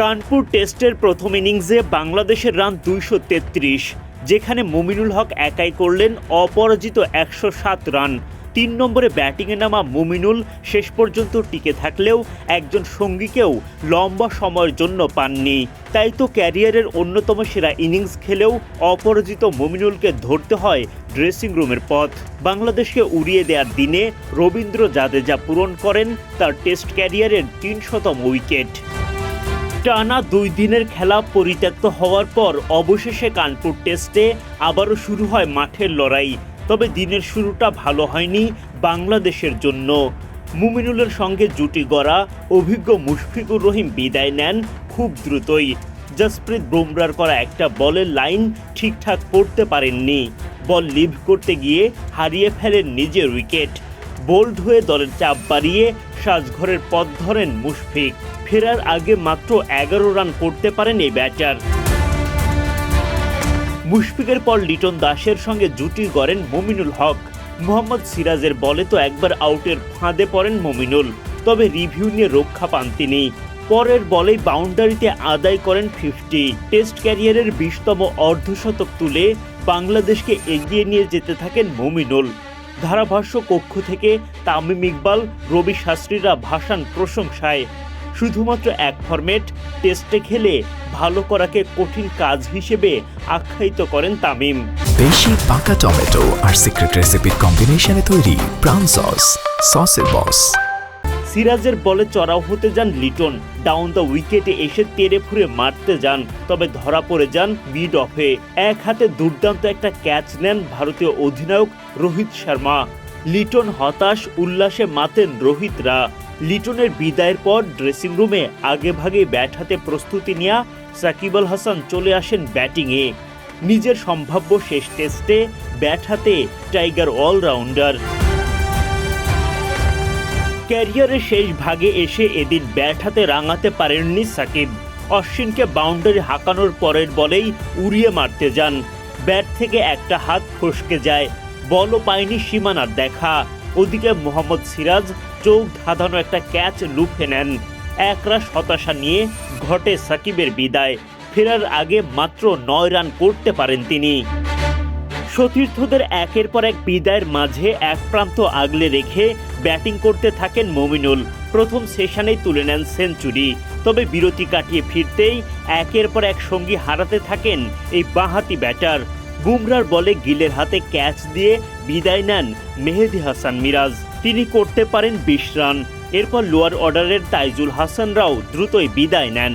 কানপুর টেস্টের প্রথম ইনিংসে বাংলাদেশের রান দুইশো তেত্রিশ, যেখানে মুমিনুল হক একাই করলেন অপরাজিত একশো সাত রান। তিন নম্বরে ব্যাটিংয়ে নামা মুমিনুল শেষ পর্যন্ত টিকে থাকলেও একজন সঙ্গীকেও লম্বা সময়ের জন্য পাননি। তাই তো ক্যারিয়ারের অন্যতম সেরা ইনিংস খেলেও অপরাজিত মুমিনুলকে ধরতে হয় ড্রেসিং রুমের পথ। বাংলাদেশকে উড়িয়ে দেওয়ার দিনে রবীন্দ্র জাদেজা পূরণ করেন তার টেস্ট ক্যারিয়ারের তিনশতম উইকেট। টানা দুই দিনের খেলা পরিত্যক্ত হওয়ার পর অবশেষে কানপুর টেস্টে আবারও শুরু হয় মাঠের লড়াই। তবে দিনের শুরুটা ভালো হয়নি বাংলাদেশের জন্য। মুমিনুলের সঙ্গে জুটি গড়া অভিজ্ঞ মুশফিকুর রহিম বিদায় নেন খুব দ্রুতই। জসপ্রীত বুমরার করা একটা বলের লাইন ঠিকঠাক করতে পারেননি। বল লিভ করতে গিয়ে হারিয়ে ফেলেন নিজের উইকেট। বোল্ড হয়ে দলের চাপ বাড়িয়ে সাজঘরের পথ ধরেন মুশফিক। ফেরার আগে মাত্র এগারো রান করতে পারেন এই ব্যাটার। মুশফিকের পর লিটন দাসের সঙ্গে জুটি গড়েন মমিনুল হক। মোহাম্মদ সিরাজের বলে তো একবার আউটের ফাঁদে পড়েন মমিনুল, তবে রিভিউ নিয়ে রক্ষা পান তিনি। পরের বলেই বাউন্ডারিতে আদায় করেন ফিফটি টেস্ট ক্যারিয়ারের বিশতম অর্ধশতক তুলে বাংলাদেশকে এগিয়ে নিয়ে যেতে থাকেন মমিনুল। ধারাভাষ্য কক্ষ থেকে তামিম ইকবাল, রবি শাস্ত্রীরা ভাসান প্রশংসায়। শুধুমাত্র এক ফরম্যাট, টেস্টে খেলে ভালো করাকে কঠিন কাজ হিসেবে আখ্যায়িত করেন তামিম। বেশি পাকা টমেটো আর সিক্রেট রেসিপির কম্বিনেশনে তৈরি প্রাণ সস সসের বস সিরাজের বলে চড়াও হতে যান লিটন। ডাউন দ্য উইকেটে এসে তেড়ে ফুরে মারতে যান, তবে ধরা পড়ে যান মিড অফে। এক হাতে দুর্দান্ত একটা ক্যাচ নেন ভারতীয় অধিনায়ক রোহিত শর্মা। লিটন হতাশ, উল্লাসে মাতেন রোহিতরা। লিটনের বিদায়ের পর ড্রেসিং রুমে আগে ভাগে ব্যাট হাতে প্রস্তুতি নেওয়া সাকিব আল হাসান চলে আসেন ব্যাটিংয়ে। নিজের সম্ভাব্য শেষ টেস্টে ব্যাট হাতে টাইগার অলরাউন্ডার। ক্যারিয়ারের শেষ ভাগে এসে এদিন ব্যাট হাতে রাঙাতে পারেননি সাকিব। অশ্বিনকে বাউন্ডারি হাঁকানোর পরের বলেই উড়িয়ে মারতে যান। ব্যাট থেকে একটা হাত ফসকে যায়। বলও পায়নি সীমানার দেখা। ওদিকে মোহাম্মদ সিরাজ চোখ ধাঁধানো একটা ক্যাচ লুফে নেন। একরাশ হতাশা নিয়ে ঘটে সাকিবের বিদায়। ফেরার আগে মাত্র নয় রান করতে পারেন তিনি। সতীর্থদের একের পর এক বিদায়ের মাঝে এক প্রান্ত আগলে রেখে ব্যাটিং করতে থাকেন মমিনুল। প্রথম সেশনেই তুলে নেন সেঞ্চুরি। তবে বিরতি কাটিয়ে ফিরতেই একের পর এক সঙ্গী হারাতে থাকেন এই বাঁহাতি ব্যাটার। বুমরার বলে গিলের হাতে ক্যাচ দিয়ে বিদায় নেন মেহেদি হাসান মিরাজ। তিনি করতে পারেন বিশ রান। এরপর লোয়ার অর্ডারের তাইজুল হাসানরাও দ্রুতই বিদায় নেন।